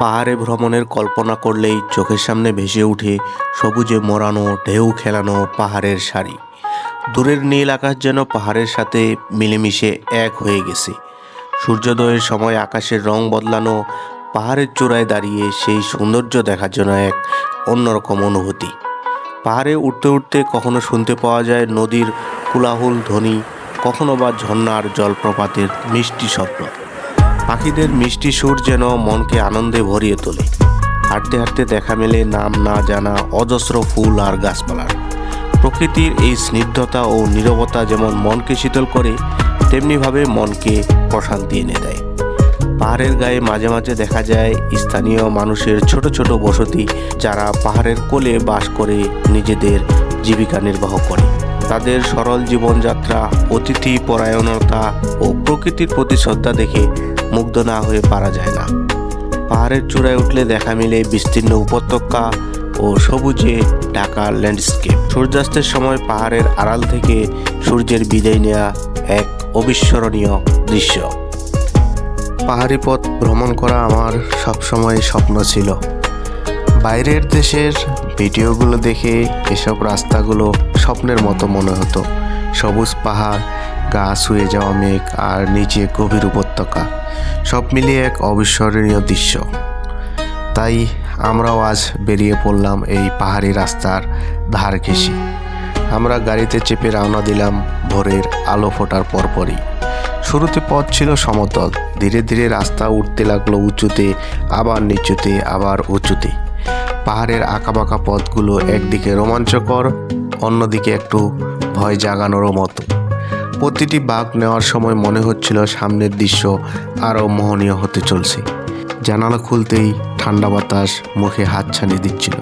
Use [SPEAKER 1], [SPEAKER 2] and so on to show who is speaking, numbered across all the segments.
[SPEAKER 1] পাহাড়ে ভ্রমণের কল্পনা করলেই চোখের সামনে ভেসে ওঠে সবুজে মোড়ানো, ঢেউ খেলানো পাহাড়ের সারি। দূরের নীল আকাশ যেন পাহাড়ের সাথে মিলেমিশে এক হয়ে গেছে। সূর্যোদয়ের সময় আকাশের রং বদলানো, পাহাড়ের চূড়ায় দাঁড়িয়ে সেই সৌন্দর্য দেখার জন্য এক অন্যরকম অনুভূতি। পাহাড়ে উঠতে উঠতে কখনো শুনতে পাওয়া যায় নদীর কোলাহল, ধ্বনি, কখনো বা ঝর্ণার জলপ্রপাতের মিষ্টি শব্দ। পাখিদের মিষ্টি সুর যেন মনকে আনন্দে ভরিয়ে তোলে। হাঁটতে হাঁটতে দেখা মেলে নাম না জানা অজস্র ফুল আর গাছপালার প্রকৃতির এই স্নিগ্ধতা ও নীরবতা যেমন মনকে শীতল করে, তেমনিভাবে মনকে প্রশান্তি এনে দেয়। পাহাড়ের গায়ে মাঝে মাঝে দেখা যায় স্থানীয় মানুষের ছোট ছোট বসতি, যারা পাহাড়ের কোলে বাস করে নিজেদের জীবিকা নির্বাহ করে। তাদের সরল জীবনযাত্রা, অতিথি পরায়ণতা ও প্রকৃতির প্রতি শ্রদ্ধা দেখে মুগ্ধ না হয়ে পারা যায় না। পাহাড়ের চূড়ায় উঠলে দেখা মিলে বিস্তীর্ণ উপত্যকা ও সবুজে ঢাকা ল্যান্ডস্কেপ। সূর্যাস্তের সময় পাহাড়ের আড়াল থেকে সূর্যের বিদায় নেওয়া এক অবিস্মরণীয় দৃশ্য। পাহাড়ি পথ ভ্রমণ করা আমার সবসময় স্বপ্ন ছিল। বাইরের দেশের ভিডিওগুলো দেখে এসব রাস্তাগুলো স্বপ্নের মতো মনে হতো। সবুজ পাহাড় গা শুয়ে যাওয়া মেঘ আর নিচে গভীর উপত্যকা। সব মিলিয়ে এক অবিস্মরণীয় দৃশ্য। তাই আমরাও আজ বেরিয়ে পড়লাম এই পাহাড়ি রাস্তার ধার ঘেঁষে। আমরা গাড়িতে চেপে রওনা দিলাম ভোরের আলো ফোটার পরপরই। শুরুতে পথ ছিল সমতল। ধীরে ধীরে রাস্তা উঠতে লাগল উঁচুতে, আবার নিচুতে, আবার উঁচুতে। পাহাড়ের আঁকাবাঁকা পথগুলো একদিকে রোমাঞ্চকর, অন্যদিকে একটু ভয় জাগানোরও মতো। প্রতিটি বাঘ নেওয়ার সময় মনে হচ্ছিল সামনের দৃশ্য আরও মোহনীয় হতে চলছে। জানালা খুলতেই ঠান্ডা বাতাস মুখে হাত ছানি দিচ্ছিল।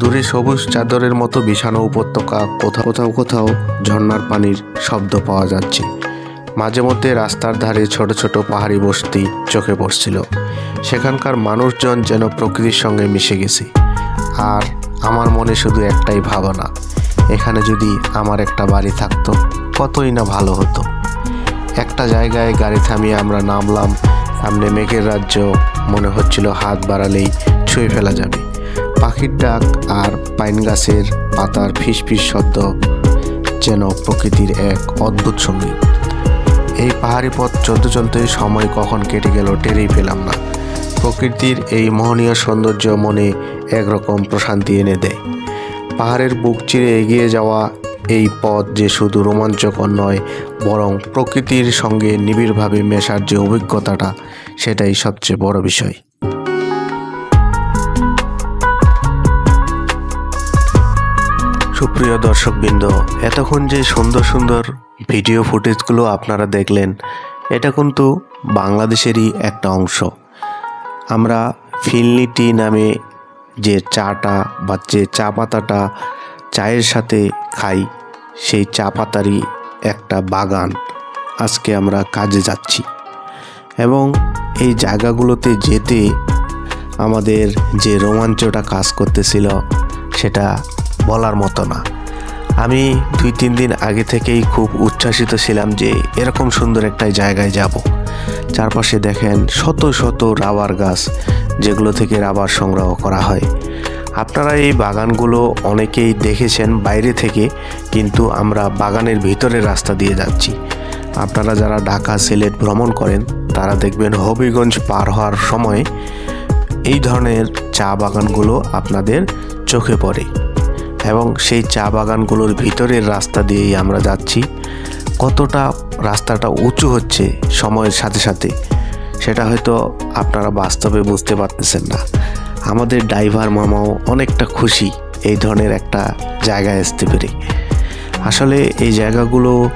[SPEAKER 1] দূরে সবুজ চাদরের মতো বিছানো উপত্যকা কোথাও কোথাও কোথাও ঝর্নার পানির শব্দ পাওয়া যাচ্ছে। মাঝে মধ্যে রাস্তার ধারে ছোট ছোট পাহাড়ি বস্তি চোখে পড়ছিল। সেখানকার মানুষজন যেন প্রকৃতির সঙ্গে মিশে গেছে। আর আমার মনে শুধু একটাই ভাবনা, এখানে যদি আমার একটা বাড়ি থাকতো। কতই না ভালো হতো। একটা জায়গায় গাড়ি থামিয়ে আমরা নামলাম, সামনে মেঘের রাজ্য, মনে হচ্ছিল হাত বাড়ালেই ছুঁয়ে ফেলা যাবে। পাখির ডাক আর পাইন গাছের পাতার ফিসফিস শব্দ যেন প্রকৃতির এক অদ্ভুত সংগীত। এই পাহাড়ি পথ চলতে চলতে সময় কখন কেটে গেল টেরেই পেলাম না। প্রকৃতির এই মোহনীয় সৌন্দর্য মনে একরকম প্রশান্তি এনে দেয়। পাহাড়ের বুক চিরে এগিয়ে যাওয়া এই পথ যে শুধু রোমাঞ্চকর নয়, বরং প্রকৃতির সঙ্গে নিবিড়ভাবে মেশার যে অভিজ্ঞতাটা, সেটাই সবচেয়ে বড় বিষয়। সুপ্রিয় দর্শকবৃন্দ, এতক্ষণ যে সুন্দর সুন্দর ভিডিও ফুটেজগুলো আপনারা দেখলেন, এটা কিন্তু বাংলাদেশেরই একটা অংশ। আমরা ফিলনি টি নামে যে চাটা বা যে চা পাতাটা চায়ের সাথে খাই। সেই চা পাতারই একটা বাগান। আজকে আমরা কাজে যাচ্ছি। এবং এই জায়গাগুলোতে যেতে আমাদের যে রোমাঞ্চটা কাজ করতেছিল, সেটা বলার মতো না। আমি দুই, তিন দিন আগে থেকেই খুব উচ্ছ্বাসিত ছিলাম যে এরকম সুন্দর একটা জায়গায় যাব। চারপাশে দেখেন শত শত রাবার গাছ, যেগুলো থেকে রাবার সংগ্রহ করা হয়। আপনারা এই বাগানগুলো অনেকেই দেখেছেন বাইরে থেকে, কিন্তু আমরা বাগানের ভিতরের রাস্তা দিয়ে যাচ্ছি। আপনারা যারা ঢাকা সিলেট ভ্রমণ করেন, তারা দেখবেন হবিগঞ্জ পার হওয়ার সময় এই ধরনের চা বাগানগুলো আপনাদের চোখে পড়ে এবং সেই চা বাগানগুলোর ভিতরের রাস্তা দিয়েই আমরা যাচ্ছি। কতটা রাস্তাটা উঁচু হচ্ছে সময়ের সাথে সাথে, সেটা হয়তো আপনারা বাস্তবে বুঝতে পারতেছেন না। আমাদের ড্রাইভার মামাও অনেকটা খুশি এই ধরনের একটা জায়গায় আসতে পেরে। আসলে এই জায়গাগুলো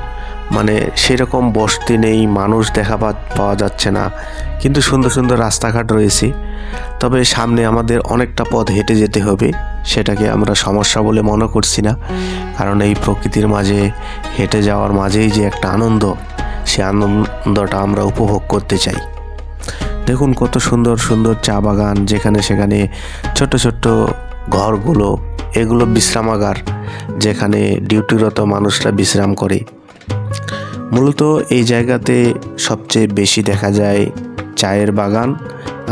[SPEAKER 1] মানে সেরকম বসতি নেই, মানুষ দেখা পাওয়া যাচ্ছে না, কিন্তু সুন্দর সুন্দর রাস্তাঘাট রয়েছে। তবে সামনে আমাদের অনেকটা পথ হেঁটে যেতে হবে, সেটাকে আমরা সমস্যা বলে মনে করছি না। কারণ এই প্রকৃতির মাঝে হেঁটে যাওয়ার মাঝেই যে একটা আনন্দ, সে আনন্দটা আমরা উপভোগ করতে চাই। দেখুন কত সুন্দর সুন্দর চা বাগান যেখানে সেখানে ছোট ছোট্ট ঘরগুলো, এগুলো বিশ্রামাগার যেখানে ডিউটিরত মানুষরা বিশ্রাম করে। মূলত এই জায়গাতে সবচেয়ে বেশি দেখা যায় চায়ের বাগান,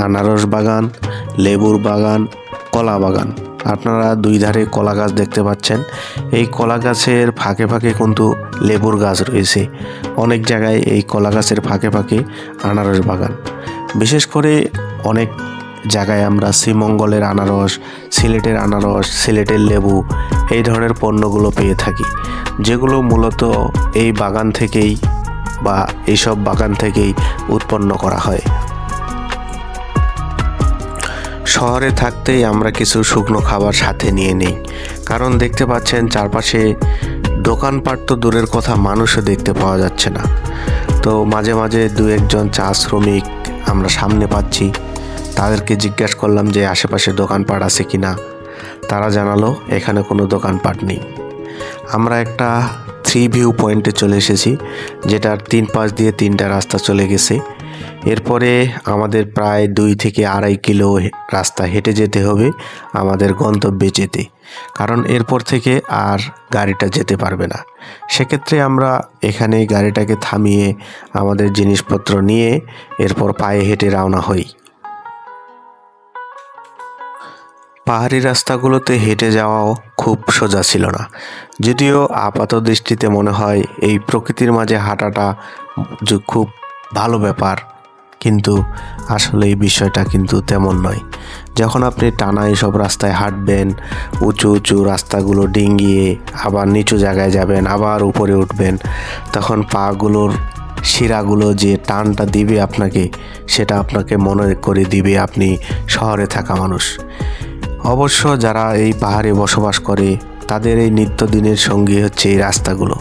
[SPEAKER 1] আনারস বাগান, লেবুর বাগান, কলা বাগান। আপনারা দুই ধারে কলা গাছ দেখতে পাচ্ছেন। এই কলা গাছের ফাঁকে ফাঁকে কিন্তু লেবুর গাছ রয়েছে। অনেক জায়গায় এই কলা গাছের ফাঁকে ফাঁকে আনারস বাগান। বিশেষ করে অনেক জায়গায় আমরা শ্রীমঙ্গলের আনারস, সিলেটের আনারস, সিলেটের লেবু এই ধরনের পণ্যগুলো পেয়ে থাকি। যেগুলো মূলত এই বাগান থেকেই বা এইসব বাগান থেকেই উৎপন্ন করা হয়। শহরে থাকতেই আমরা কিছু শুকনো খাবার সাথে নিয়ে নেই। কারণ দেখতে পাচ্ছেন চারপাশে দোকানপাট তো দূরের কথা, মানুষও দেখতে পাওয়া যাচ্ছে না। তো মাঝে মাঝে দু একজন চা শ্রমিক আমরা সামনে পাচ্ছি। তাদেরকে জিজ্ঞাসা করলাম যে আশেপাশে দোকানপাট আছে কি না তারা জানালো, এখানে কোনো দোকানপাট নেই। আমরা একটা থ্রি ভিউ পয়েন্টে চলে এসেছি, যেটার তিন পাশ দিয়ে তিনটা রাস্তা চলে গেছে। এরপরে আমাদের প্রায় দুই থেকে আড়াই কিলো রাস্তা হেঁটে যেতে হবে, আমাদের গন্তব্যে যেতে। কারণ এরপর থেকে আর গাড়িটা যেতে পারবে না। সেক্ষেত্রে আমরা এখানে গাড়িটাকে থামিয়ে আমাদের জিনিসপত্র নিয়ে এরপর পায়ে হেঁটে রওনা হই। পাহাড়ি রাস্তাগুলোতে হেঁটে যাওয়াও খুব সোজা ছিল না। যদিও আপাত দৃষ্টিতে মনে হয় এই প্রকৃতির মাঝে হাঁটাটা খুব ভালো ব্যাপার, কিন্তু আসলে এই বিষয়টা কিন্তু তেমন নয়। যখন আপনি টানা এসব রাস্তায় হাঁটবেন, উঁচু উঁচু রাস্তাগুলো ডিঙ্গিয়ে আবার নিচু জায়গায় যাবেন, আবার উপরে উঠবেন, তখন পাগুলোর শিরাগুলো যে টানটা দিবে আপনাকে, সেটা আপনাকে মনে করে দিবে আপনি শহরে থাকা মানুষ। অবশ্য যারা এই পাহাড়ে বসবাস করে, তাদের এই নিত্যদিনের সঙ্গী হচ্ছে এই রাস্তাগুলো।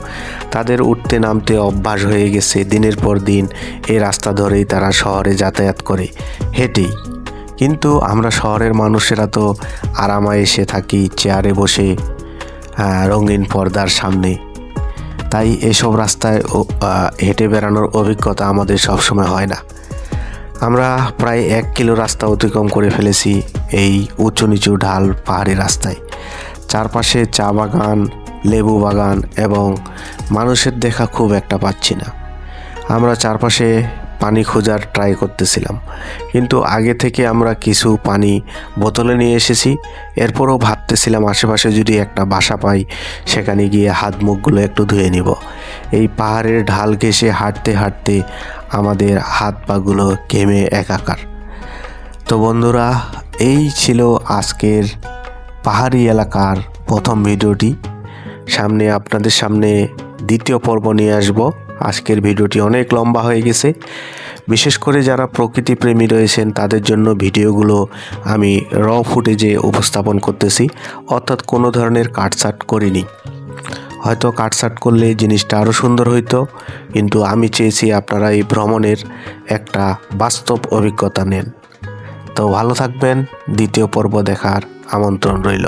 [SPEAKER 1] তাদের উঠতে নামতে অভ্যাস হয়ে গেছে, দিনের পর দিন এই রাস্তা ধরেই তারা শহরে যাতায়াত করে। হেঁটেই। কিন্তু আমরা শহরের মানুষেরা তো আরামায় এসে থাকি, চেয়ারে বসে রঙিন পর্দার সামনে। তাই এসব রাস্তায় হেঁটে বেড়ানোর অভিজ্ঞতা আমাদের সবসময় হয় না। আমরা প্রায় এক কিলো রাস্তা অতিক্রম করে ফেলেছি এই উঁচু নিচু ঢাল পাহাড়ি রাস্তায়। চারপাশে চা বাগান, লেবু বাগান এবং মানুষের দেখা খুব একটা পাচ্ছি না। আমরা চারপাশে পানি খোঁজার ট্রাই করতেছিলাম। কিন্তু আগে থেকে আমরা কিছু পানি বোতলে নিয়ে এসেছি। এরপরও ভাবতেছিলাম আশেপাশে যদি একটা বাসা পাই, সেখানে গিয়ে হাত মুখগুলো একটু ধুয়ে নিব। এই পাহাড়ের ঢাল ঘেঁষে হাঁটতে হাঁটতে আমাদের হাত পাগুলো ঘেমে একাকার। তো বন্ধুরা, এই ছিল আজকের পাহাড়ি এলাকার প্রথম ভিডিওটি। সামনে আপনাদের সামনে দ্বিতীয় পর্ব নিয়ে আসব। আজকের ভিডিওটি অনেক লম্বা হয়ে গেছে। বিশেষ করে যারা প্রকৃতি প্রেমী রয়েছেন, তাদের জন্য ভিডিওগুলো আমি র ফুটেজে উপস্থাপন করতেছি, অর্থাৎ কোনো ধরনের কাটসাট করিনি। হয়তো কাটসাট করলে জিনিসটা আরও সুন্দর হইতো, কিন্তু আমি চেয়েছি আপনারা এই ভ্রমণের একটা বাস্তব অভিজ্ঞতা নেন। তো ভালো থাকবেন, দ্বিতীয় পর্ব দেখার আমন্ত্রণ রইল।